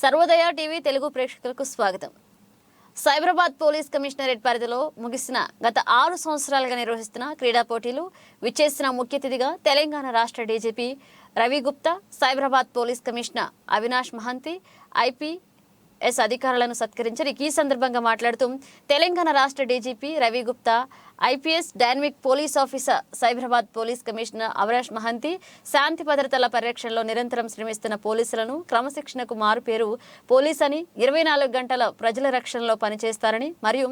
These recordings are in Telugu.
సర్వోదయ టీవీ తెలుగు ప్రేక్షకులకు స్వాగతం. సైబరాబాద్ పోలీస్ కమిషనరేట్ పరిధిలో ముగిసిన గత ఆరు సంవత్సరాలుగా నిర్వహిస్తున్న క్రీడా పోటీలు విచ్చేసిన ముఖ్య అతిథిగా తెలంగాణ రాష్ట్ర DGP Ravi Gupta Cyberabad police commissioner Avinash Mahanti IPS అధికారులను సత్కరించారు ఈ సందర్భంగా మాట్లాడుతూ తెలంగాణ రాష్ట్ర DGP Ravi Gupta IPS dynamic police officer Cyberabad police commissioner Avinash Mahanti శాంతి భద్రతల పరిరక్షణలో నిరంతరం శ్రమిస్తున్న పోలీసులను క్రమశిక్షణకు మారుపేరు పోలీస్ అని ఇరవై నాలుగు గంటల ప్రజల రక్షణలో పనిచేస్తారని మరియు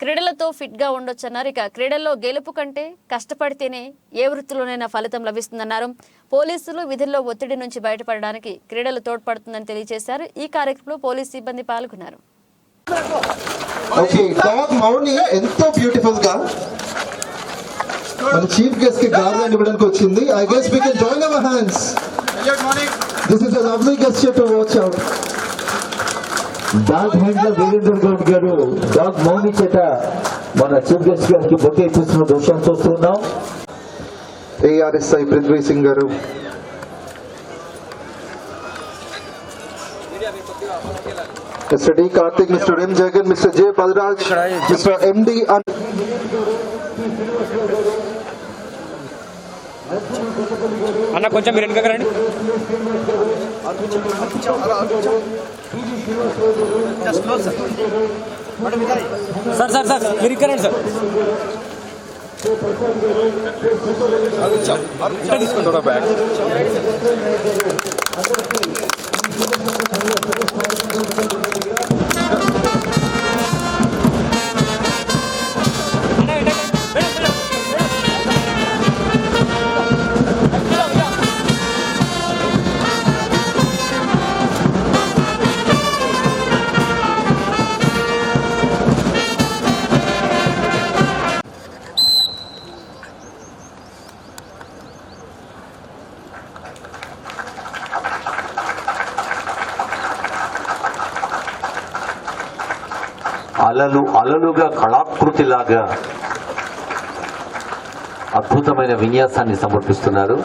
క్రీడలతో ఫిట్గా ఉండొచ్చన్నారు. ఇక క్రీడల్లో గెలుపు కంటే కష్టపడితేనే ఏ వృత్తిలోనైనా ఫలితం లభిస్తుందన్నారు. పోలీసులు విధుల్లో ఒత్తిడి నుంచి బయటపడడానికి క్రీడలు తోడ్పడుతుందని తెలియజేశారు. ఈ కార్యక్రమంలో పోలీస్ సిబ్బంది పాల్గొన్నారు. ఓకే డాగ్ మౌని ఎంతో బ్యూటిఫుల్గా మన చీఫ్ గెస్ట్కి గార్లెండ్ ఇవ్వడానికి వచ్చింది. I guess we can join our hands this is a lovely guest to watch out dog handler Virendra Goud గారు డాగ్ మౌని చేత మన చీఫ్ గెస్ట్ గారికి బొకే ఇప్పిస్తున్న దృశ్యం చూస్తున్నాం. ఏఆర్ఎస్ఐ పృథ్వీ సింగ్ గారు. Mister D Karthik mister M Jagan mister J Balraj mister MD అన్న కొంచెం మీరు వెనుకకు రండి. సార్ సార్ సార్ మీరు ఇక్కడ రండి సార్ ఇంకా తీసుకుంటారా బ్యాగ్ అలలు అలలుగా కళాకృతిలాగా అద్భుతమైన విన్యాసాన్ని సమర్పిస్తున్నారు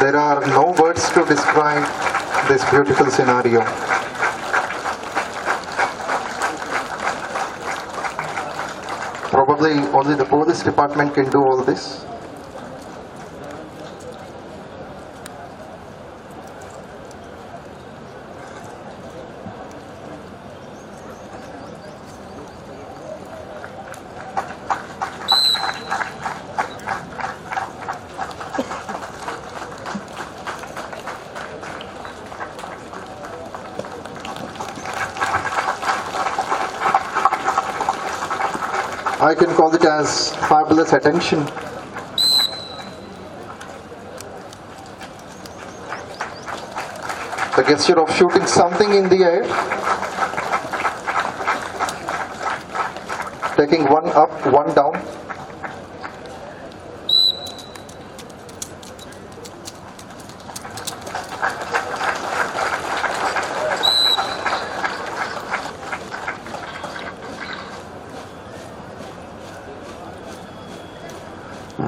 There are no words to describe this beautiful scenario. Probably only the police department can do all this. I can call it as fabulous attention. The gesture of shooting something in the air, taking one up, one down.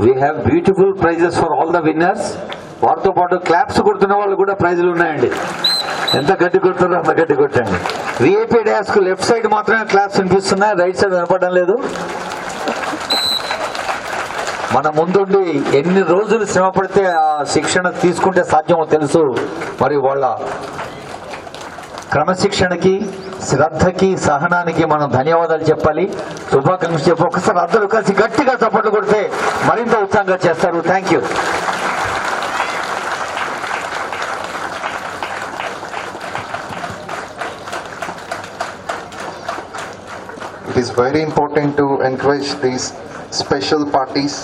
We have beautiful prizes for all the winners వారితో పాటు క్లాప్స్ కొడుతున్న వాళ్ళు కూడా ప్రైజులు ఉన్నాయండి. ఎంత గడ్డి కొడుతారో అంత గడ్డి కొట్టండి. విఐపీ డాస్క్ లెఫ్ట్ సైడ్ మాత్రమే క్లాప్స్ వినిపిస్తున్నాయి రైట్ సైడ్ వినపడడం లేదు. మన ముందుండి ఎన్ని రోజులు శ్రమ పడితే ఆ శిక్షణ తీసుకుంటే సాధ్యమో తెలుసు. మరి వాళ్ళ క్రమశిక్షణకి శ్రద్ధకి సహనానికి మనం ధన్యవాదాలు చెప్పాలి. శుభాకాంక్షలు చెప్పి. ఒకసారి అందరూ కలిసి గట్టిగా చప్పట్లు కొడితే మరింత ఉత్సాహంగా చేస్తారు. Thank you It is very important to encourage these special parties.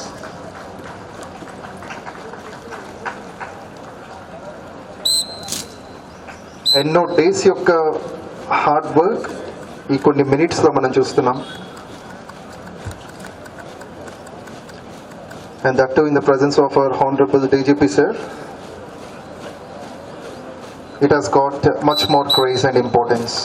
ఎన్నో డేస్ యొక్క హార్డ్ వర్క్ ఈ కొన్ని మినిట్స్లో మనం చూస్తున్నాం. And that in the presence of our honourable DGP sir it has got much more craze and importance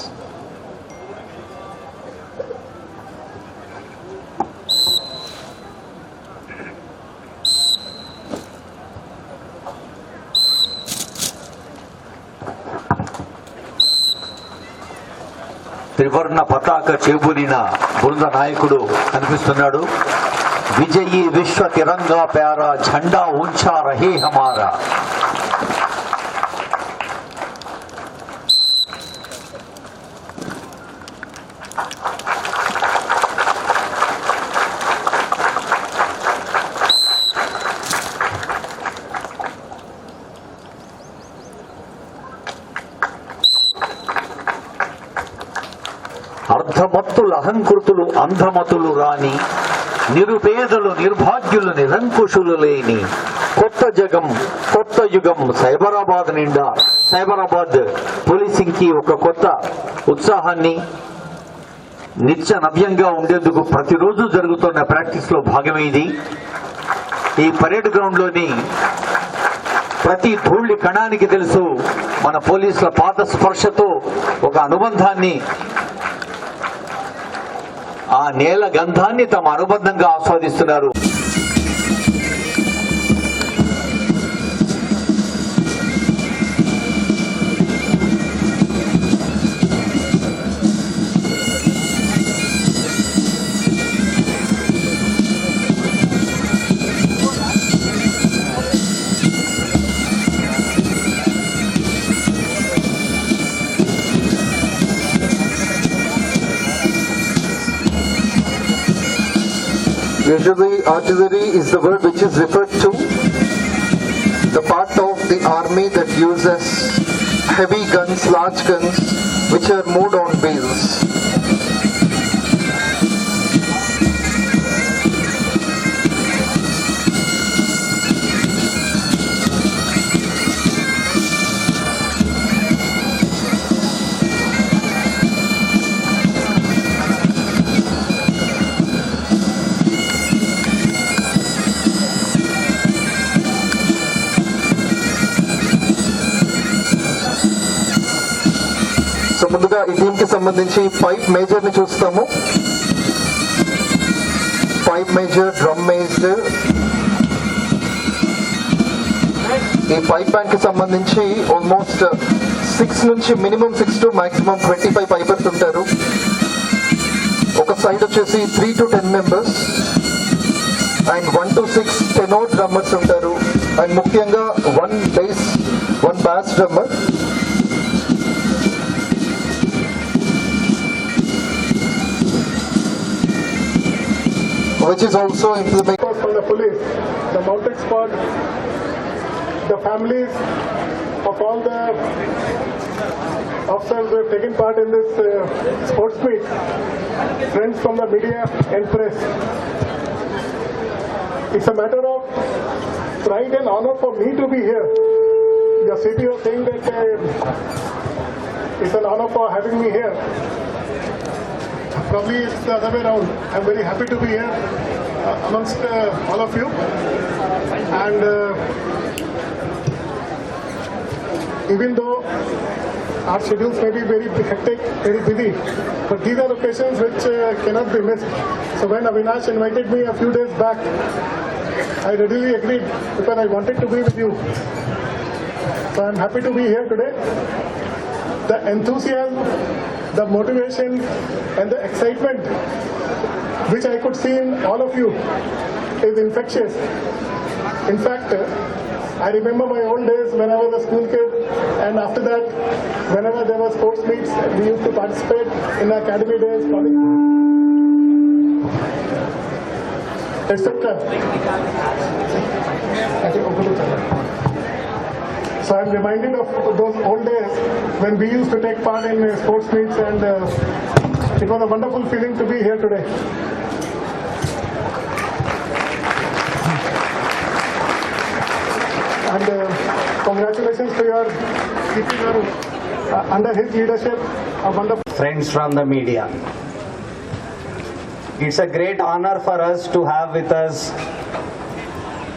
త్రివర్ణ పతాక చేబులిన బృంద నాయకుడు కనిపిస్తున్నాడు. విజయీ విశ్వ తిరంగా ప్యారా జెండా ఉంచా రహే హమారా. అర్ధమత్తులు అహంకృతులు అంధమతులు రాని నిరుపేదలు నిర్భాగ్యులు నిరంకుశులు లేని కొత్త జగం కొత్త యుగం సైబరాబాద్ నిండా సైబరాబాద్ పోలీసింగ్కి ఒక కొత్త ఉత్సాహాన్ని నిత్య నవ్యంగా ఉండేందుకు ప్రతిరోజు జరుగుతున్న ప్రాక్టీస్లో భాగమే ఇది. ఈ పరేడ్ గ్రౌండ్లోని ప్రతి ధూళి కణానికి తెలుసు మన పోలీసుల పాత స్పర్శతో ఒక అనుబంధాన్ని ఆ నేల గంధాన్ని తమ అనుబంధంగా ఆస్వాదిస్తున్నారు. Usually artillery is the word which is referred to the part of the army that uses heavy guns, large guns, which are moved on wheels. So ముందుగా ఈ టీం కి సంబంధించి పైప్ మేజర్ని చూస్తాము. Pipe major drum major. ఈ పైప్ బ్యాంక్కి సంబంధించి ఆల్మోస్ట్ సిక్స్ నుంచి minimum six to maximum twenty five pipers ఉంటారు. ఒక సైడ్ వచ్చేసి three to ten members and one to six టెనో drummers ఉంటారు. అండ్ ముఖ్యంగా one bass one bass drummer which is also implemented. from the police, the mounted squad, the families of all the officers who have taken part in this uh, sports meet, friends from the media and press. It's a matter of pride and honor for me to be here. The city was saying that uh, it's an honor for having me here. Probably it's the other way around. I'm very happy to be here uh, amongst uh, all of you. And uh, even though our schedules may be very hectic, very busy, but these are occasions which uh, cannot be missed. So when Avinash invited me a few days back, I readily agreed because I wanted to be with you. So I'm happy to be here today. The enthusiasm, the motivation, and the excitement which I could see in all of you is infectious. In fact, I remember my old days when I was a school kid, and after that, whenever there were sports meets, we used to participate in academy days, etc. I think over to so I'm reminded of those old days when we used to take part in uh, sports meets and uh, it was a wonderful feeling to be here today. And uh, congratulations to your Garu. Uh, under his leadership, a wonderful friends from the media. It's a great honor for us to have with us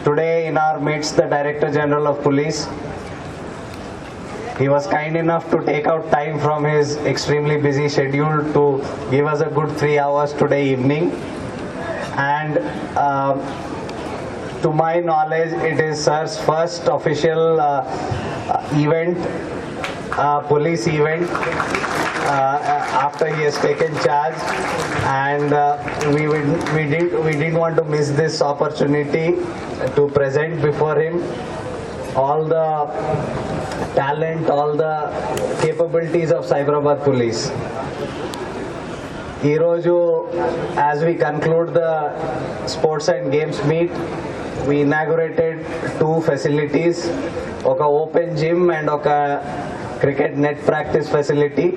today in our midst the Director General of Police. He was kind enough to take out time from his extremely busy schedule to give us a good three hours today evening. And um, to my knowledge, it is sir's first official uh, uh, event, uh, police event uh, after he has taken charge, and uh, we would, we did we didn't want to miss this opportunity to present before him all the talent, all the capabilities of Cyberabad Police. ఈరోజు as we conclude the sports and games meet we inaugurated two facilities ఒక ఓపెన్ జిమ్ అండ్ ఒక క్రికెట్ నెట్ ప్రాక్టీస్ ఫెసిలిటీ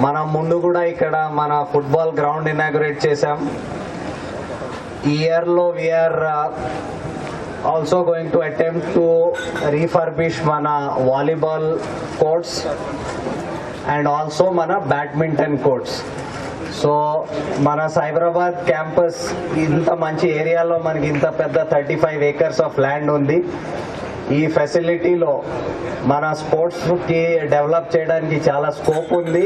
మనం ముందు కూడా ఇక్కడ మన ఫుట్బాల్ గ్రౌండ్ ఇనాగురేట్ చేసాం ఈ ఇయర్లో we're also going to attempt to refurbish మన వాలీబాల్ కోర్ట్స్ అండ్ ఆల్సో మన బ్యాడ్మింటన్ కోర్ట్స్ సో మన సైబరాబాద్ క్యాంపస్ ఇంత మంచి ఏరియాలో మనకి ఇంత పెద్ద thirty five acres of land ఉంది. ఈ ఫెసిలిటీలో మన స్పోర్ట్స్కి డెవలప్ చేయడానికి చాలా స్కోప్ ఉంది.